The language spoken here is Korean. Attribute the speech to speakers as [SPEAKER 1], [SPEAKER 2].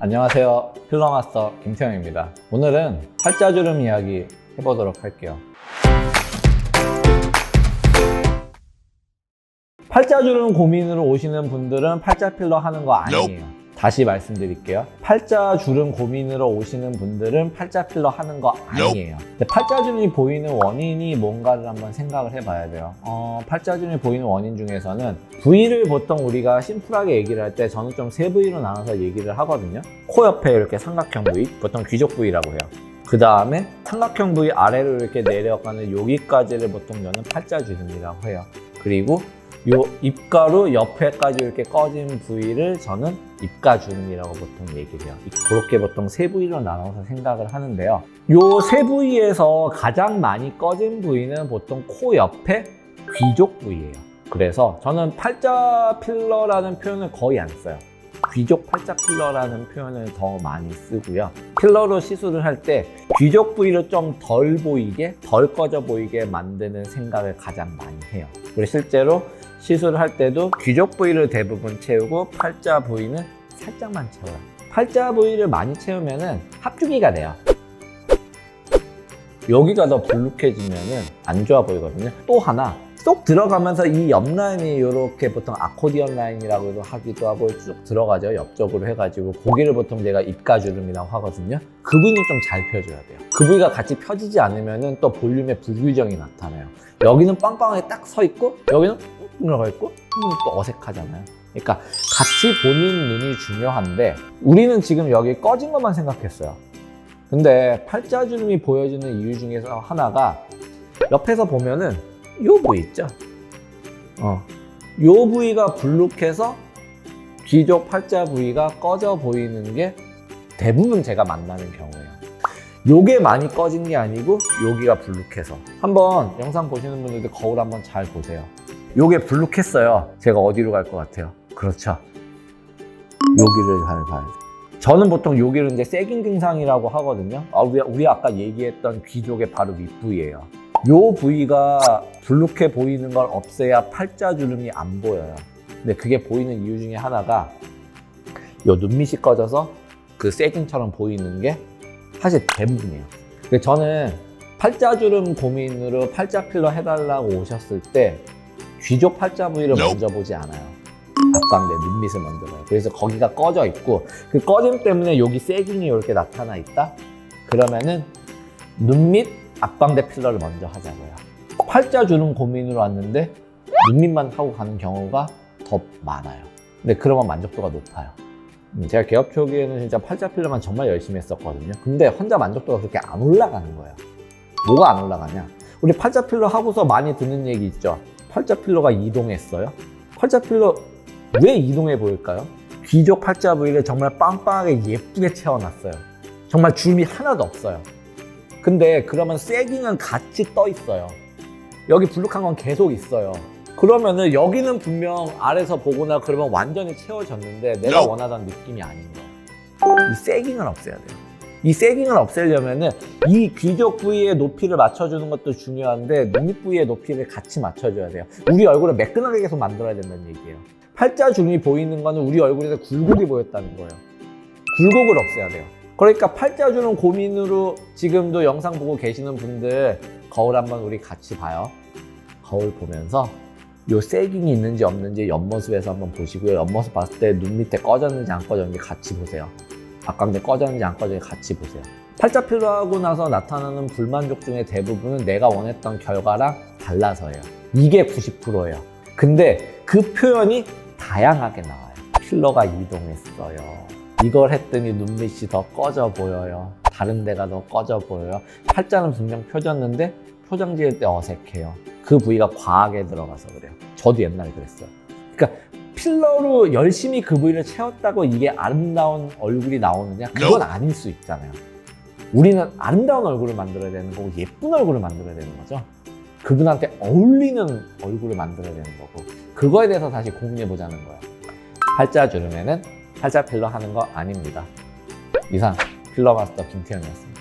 [SPEAKER 1] 안녕하세요. 필러마스터 김태형입니다. 오늘은 팔자주름 이야기 해보도록 할게요. 팔자주름 고민으로 오시는 분들은 팔자 필러 하는 거 아니에요. 다시 말씀드릴게요. 팔자주름 고민으로 오시는 분들은 팔자 필러 하는 거 아니에요. 팔자주름이 보이는 원인이 뭔가를 한번 생각을 해봐야 돼요. 어, 팔자주름이 보이는 원인 중에서는 부위를 보통 우리가 심플하게 얘기를 할 때 저는 좀 세 부위로 나눠서 얘기를 하거든요. 코 옆에 이렇게 삼각형 부위, 보통 귀족 부위라고 해요. 그 다음에 삼각형 부위 아래로 이렇게 내려가는 여기까지를 보통 저는 팔자주름이라고 해요. 그리고 요 입가로 옆에까지 이렇게 꺼진 부위를 저는 입가주름이라고 보통 얘기를 해요. 그렇게 보통 세 부위로 나눠서 생각을 하는데요. 요 세 부위에서 가장 많이 꺼진 부위는 보통 코 옆에 귀족 부위예요. 그래서 저는 팔자 필러라는 표현을 거의 안 써요. 귀족 팔자 필러라는 표현을 더 많이 쓰고요. 필러로 시술을 할 때 귀족 부위를 좀 덜 보이게, 덜 꺼져 보이게 만드는 생각을 가장 많이 해요. 그리고 실제로 시술을 할 때도 귀족 부위를 대부분 채우고 팔자 부위는 살짝만 채워요. 팔자 부위를 많이 채우면은 합주기가 돼요. 여기가 더 불룩해지면은 안 좋아 보이거든요. 또 하나 쏙 들어가면서 이 옆 라인이 이렇게 보통 아코디언 라인이라고도 하기도 하고 쭉 들어가죠. 옆쪽으로 해가지고 고기를 보통 제가 입가주름이라고 하거든요. 그 부위는 좀 잘 펴줘야 돼요. 그 부위가 같이 펴지지 않으면은 또 볼륨의 불규정이 나타나요. 여기는 빵빵하게 딱 서 있고 여기는 꾹 들어가 있고 그러면 또 어색하잖아요. 그러니까 같이 보는 눈이 중요한데 우리는 지금 여기 꺼진 것만 생각했어요. 근데 팔자주름이 보여지는 이유 중에서 하나가 옆에서 보면은 요 부위 있죠? 어. 요 부위가 불룩해서 귀족 팔자 부위가 꺼져 보이는 게 대부분 제가 만나는 경우예요. 요게 많이 꺼진 게 아니고 여기가 불룩해서 한번 영상 보시는 분들도 거울 한번 잘 보세요. 요게 불룩했어요. 제가 어디로 갈 것 같아요? 그렇죠. 여기를 잘 봐야 돼요. 저는 보통 여기를 이제 세깅 증상이라고 하거든요. 아, 우리, 우리 아까 얘기했던 귀족의 바로 윗부위예요. 요 부위가 불룩해 보이는 걸 없애야 팔자 주름이 안 보여요. 근데 그게 보이는 이유 중에 하나가 요 눈밑이 꺼져서 그 세깅처럼 보이는 게 사실 대부분이에요. 근데 저는 팔자주름 고민으로 팔자 필러 해달라고 오셨을 때 귀족 팔자 부위를 먼저 보지 않아요. 앞광대 눈밑을 봐요. 그래서 거기가 꺼져 있고 그 꺼짐 때문에 여기 세깅이 이렇게 나타나 있다. 그러면은 눈밑 앞광대 필러를 먼저 하자고요. 팔자 주름 고민으로 왔는데 눈밑만 하고 가는 경우가 더 많아요. 근데 그러면 만족도가 높아요. 음, 제가 개업 초기에는 진짜 팔자 필러만 정말 열심히 했었거든요. 근데 환자 만족도가 그렇게 안 올라가는 거예요. 뭐가 안 올라가냐? 우리 팔자 필러 하고서 많이 듣는 얘기 있죠. 팔자 필러가 이동했어요. 팔자 필러 왜 이동해 보일까요? 귀족 팔자 부위를 정말 빵빵하게 예쁘게 채워놨어요. 정말 주름이 하나도 없어요. 근데 그러면 세깅은 같이 떠 있어요. 여기 불룩한 건 계속 있어요. 그러면은 여기는 분명 아래서 보거나 그러면 완전히 채워졌는데 내가 원하던 느낌이 아닌 거예요. 이 세깅을 없애야 돼요. 이 세깅을 없애려면은 이 귀족 부위의 높이를 맞춰주는 것도 중요한데 눈밑 부위의 높이를 같이 맞춰줘야 돼요. 우리 얼굴을 매끈하게 계속 만들어야 된다는 얘기예요. 팔자 주름이 보이는 거는 우리 얼굴에서 굴곡이 보였다는 거예요. 굴곡을 없애야 돼요. 그러니까 팔자 주름 고민으로 지금도 영상 보고 계시는 분들 거울 한번 우리 같이 봐요. 거울 보면서 요 세깅이 있는지 없는지 옆모습에서 한번 보시고요. 옆모습 봤을 때 눈 밑에 꺼졌는지 안 꺼졌는지 같이 보세요. 앞광대 꺼졌는지 안 꺼졌는지 같이 보세요. 팔자 필러하고 나서 나타나는 불만족 중에 대부분은 내가 원했던 결과랑 달라서예요. 이게 90%예요. 근데 그 표현이 다양하게 나와요. 필러가 이동했어요. 이걸 했더니 눈밑이 더 꺼져 보여요. 다른 데가 더 꺼져 보여요. 팔자는 분명 펴졌는데 표정 지을 때 어색해요. 그 부위가 과하게 들어가서 그래요. 저도 옛날에 그랬어요. 그러니까 필러로 열심히 그 부위를 채웠다고 이게 아름다운 얼굴이 나오느냐? 그건 아닐 수 있잖아요. 우리는 아름다운 얼굴을 만들어야 되는 거고 예쁜 얼굴을 만들어야 되는 거죠. 그분한테 어울리는 얼굴을 만들어야 되는 거고 그거에 대해서 다시 고민해 보자는 거예요. 팔자 주름에는 팔자 필러 하는 거 아닙니다. 이상 필러 마스터 김태현이었습니다.